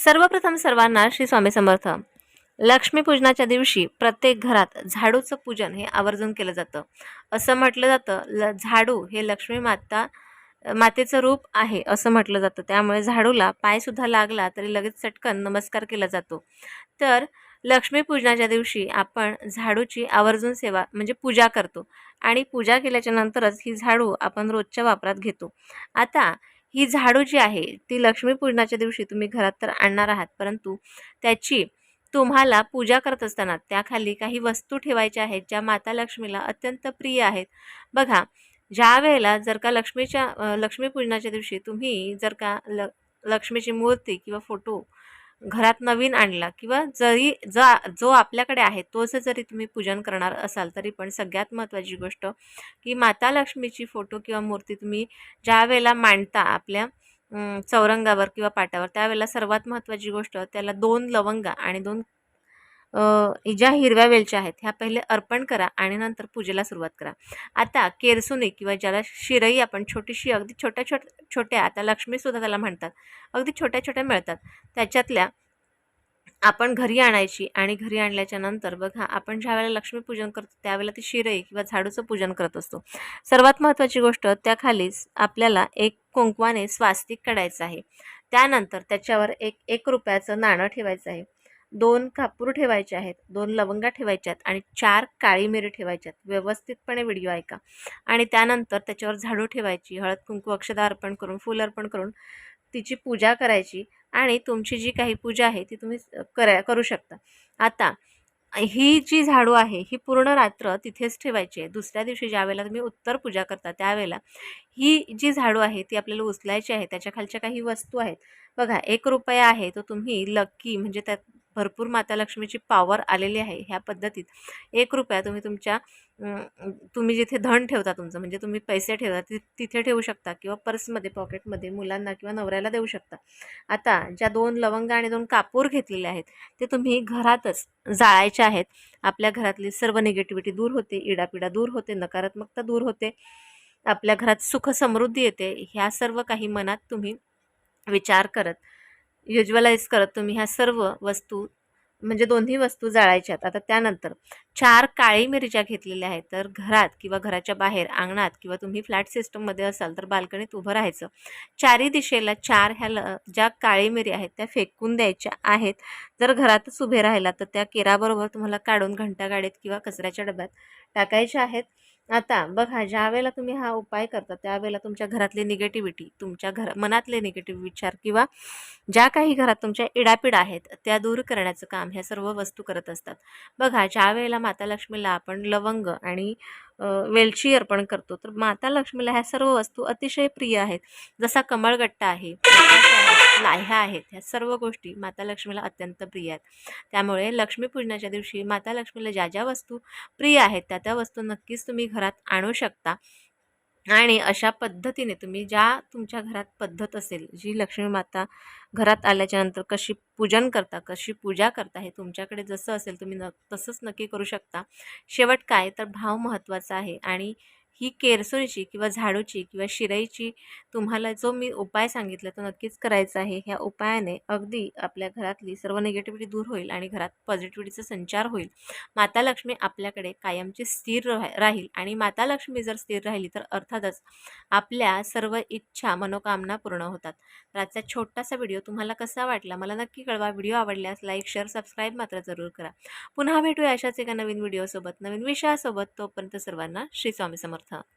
सर्वप्रथम सर्वांना श्री स्वामी समर्थ. लक्ष्मीपूजनाच्या दिवशी प्रत्येक घरात झाडूचं पूजन हे आवर्जून केलं जातं. असं म्हटलं जातं ल झाडू हे लक्ष्मी माता मातेचं रूप आहे असं म्हटलं जातं. त्यामुळे झाडूला पायसुद्धा लागला तरी लगेच चटकन नमस्कार केला जातो. तर लक्ष्मीपूजनाच्या दिवशी आपण झाडूची आवर्जून सेवा म्हणजे पूजा करतो. आणि पूजा केल्याच्या नंतरच ही झाडू आपण रोजच्या वापरात घेतो. आता ही झाडू जी आहे ती लक्ष्मीपूजनाच्या दिवशी तुम्ही घरात तर आणणार आहात परंतु त्याची तुम्हाला पूजा करत असताना त्याखाली काही वस्तू ठेवायच्या आहेत ज्या माता लक्ष्मीला अत्यंत प्रिय आहेत. बघा ज्या वेळेला जर का लक्ष्मीच्या लक्ष्मीपूजनाच्या दिवशी तुम्ही जर का ल लक्ष्मीची मूर्ती किंवा फोटो घरात नवीन आणला किंवा जरी जा जो आपल्याकडे आहे तोच जरी तुम्ही पूजन करणार असाल तरी पण सगळ्यात महत्त्वाची गोष्ट की माता लक्ष्मीची फोटो किंवा मूर्ती तुम्ही ज्या वेळेला मांडता आपल्या चौरंगावर किंवा पाटावर त्यावेळेला सर्वात महत्त्वाची गोष्ट त्याला दोन लवंगा आणि दोन ज्या हिरव्या वेलच्या आहेत ह्या पहिले अर्पण करा आणि नंतर पूजेला सुरुवात करा. आता केरसुनी किंवा ज्याला शिरई आपण छोटीशी अगदी छोट्या छोट छोट्या आता लक्ष्मीसुद्धा त्याला म्हणतात अगदी छोट्या छोट्या मिळतात. त्याच्यातल्या आपण घरी आणायची आणि घरी आणल्याच्या नंतर बघा आपण ज्या वेळेला लक्ष्मीपूजन करतो त्यावेळेला ती शिरई किंवा झाडूचं पूजन करत असतो. सर्वात महत्त्वाची गोष्ट त्याखालीच आपल्याला एक कुंकवाने स्वास्तिक काढायचं आहे. त्यानंतर त्याच्यावर एक एक रुपयाचं नाणं ठेवायचं आहे. दोन कापूर ठेवायचे आहेत दोन लवंगा ठेवायच्या आहेत आणि चार काळी मिरी ठेवायच्या आहेत. व्यवस्थितपणे व्हिडिओ ऐका. आणि त्यानंतर त्याच्यावर झाडू ठेवायची हळद कुंकू अक्षदा अर्पण करून फूल अर्पण करून तिची पूजा करायची आणि तुमची जी काही पूजा आहे ती तुम्ही करा करू शकता. आता ही जी झाडू आहे ही पूर्ण रात्र तिथेच ठेवायची आहे. दुसऱ्या दिवशी ज्यावेळेला तुम्ही उत्तर पूजा करता त्यावेळेला ही जी झाडू आहे ती आपल्याला उचलायची आहे. त्याच्या खालच्या काही वस्तू आहेत. बघा एक रुपया आहे तो तुम्ही लक्की म्हणजे त्यात भरपूर माता लक्ष्मीची पॉवर आलेली आहे ह्या पद्धतीत. एक रुपया तुम्ही तुमच्या तुम्ही जिथे धन ठेवता तुमचं म्हणजे तुम्ही पैसे ठेवता ति तिथे ठेवू शकता किंवा पर्समध्ये पॉकेटमध्ये मुलांना किंवा नवऱ्याला देऊ शकता. आता ज्या दोन लवंगा आणि दोन कापूर घेतलेले आहेत ते तुम्ही घरातच जाळायचे आहेत. आपल्या घरातली सर्व निगेटिव्हिटी दूर होते इडापिडा दूर होते नकारात्मकता दूर होते. आपल्या घरात सुख समृद्धी येते. ह्या सर्व काही मनात तुम्ही विचार करत युज्वलाइज करत तुम्ही ह्या सर्व वस्तू म्हणजे दोन्ही वस्तू जाळायच्यात आता त्यानंतर चार काळी मिरच्या घेतलेल्या आहेत. तर घरात किंवा घराच्या बाहेर अंगणात किंवा तुम्ही फ्लॅट सिस्टममध्ये असाल तर बाल्कनीत उभं राहायचं. चारी दिशेला चार ह्या ल ज्या काळी मिरी आहेत त्या फेकून द्यायच्या आहेत. जर घरातच उभे राहिला तर त्या केराबरोबर तुम्हाला काढून घंटागाडीत किंवा कचऱ्याच्या डब्यात टाकायच्या आहेत. आता बघा ज्या वेळेला तुम्ही हा उपाय करता त्यावेळेला तुमच्या घरातली निगेटिव्हिटी तुमच्या घर मनातले निगेटिव्ह विचार किंवा ज्या काही घरात तुमच्या इडापिडा आहेत त्या दूर करण्याचं काम ह्या सर्व वस्तू करत असतात. बघा ज्या वेळेला माता लक्ष्मीला आपण लवंग आणि वेलची अर्पण करतो तर माता लक्ष्मीला ह्या सर्व वस्तू अतिशय प्रिय आहेत. जसा कमळगट्टा आहे, लाह्या आहेत. ह्या सर्व गोष्टी माता लक्ष्मीला अत्यंत प्रिय आहेत. त्यामुळे लक्ष्मीपूजनाच्या दिवशी माता लक्ष्मीला ज्या ज्या वस्तू प्रिय आहेत त्या त्या वस्तू नक्कीच तुम्ही घरात आणू शकता. आणि अशा पद्धतीने तुम्ही ज्या तुमच्या घरात पद्धत असेल जी लक्ष्मी माता घरात आल्याच्यानंतर कशी पूजन करता कशी पूजा करता हे तुमच्याकडे जसं असेल तुम्ही न तसंच नक्की करू शकता. शेवट काय? तर भाव महत्त्वाचा आहे. आणि ही केरसुणीची किंवा झाडूची किंवा शिराईची तुम्हाला जो मी उपाय सांगितला तो नक्कीच करायचा आहे. ह्या उपायाने अगदी आपल्या घरातली सर्व निगेटिव्हिटी दूर होईल आणि घरात पॉझिटिव्हिटीचा संचार होईल. माता लक्ष्मी आपल्याकडे कायमची स्थिर राहील आणि माता लक्ष्मी जर स्थिर राहिली तर अर्थातच आपल्या सर्व इच्छा मनोकामना पूर्ण होतात. तर आजचा छोटासा व्हिडिओ तुम्हाला कसा वाटला? मला नक्की कळवा. व्हिडिओ आवडल्यास लाईक शेअर सबस्क्राईब मात्र जरूर करा. पुन्हा भेटूया अशाच एका नवीन व्हिडिओसोबत. नवीन विषयासोबत तोपर्यंत सर्वांना श्री स्वामी समर्थ. した。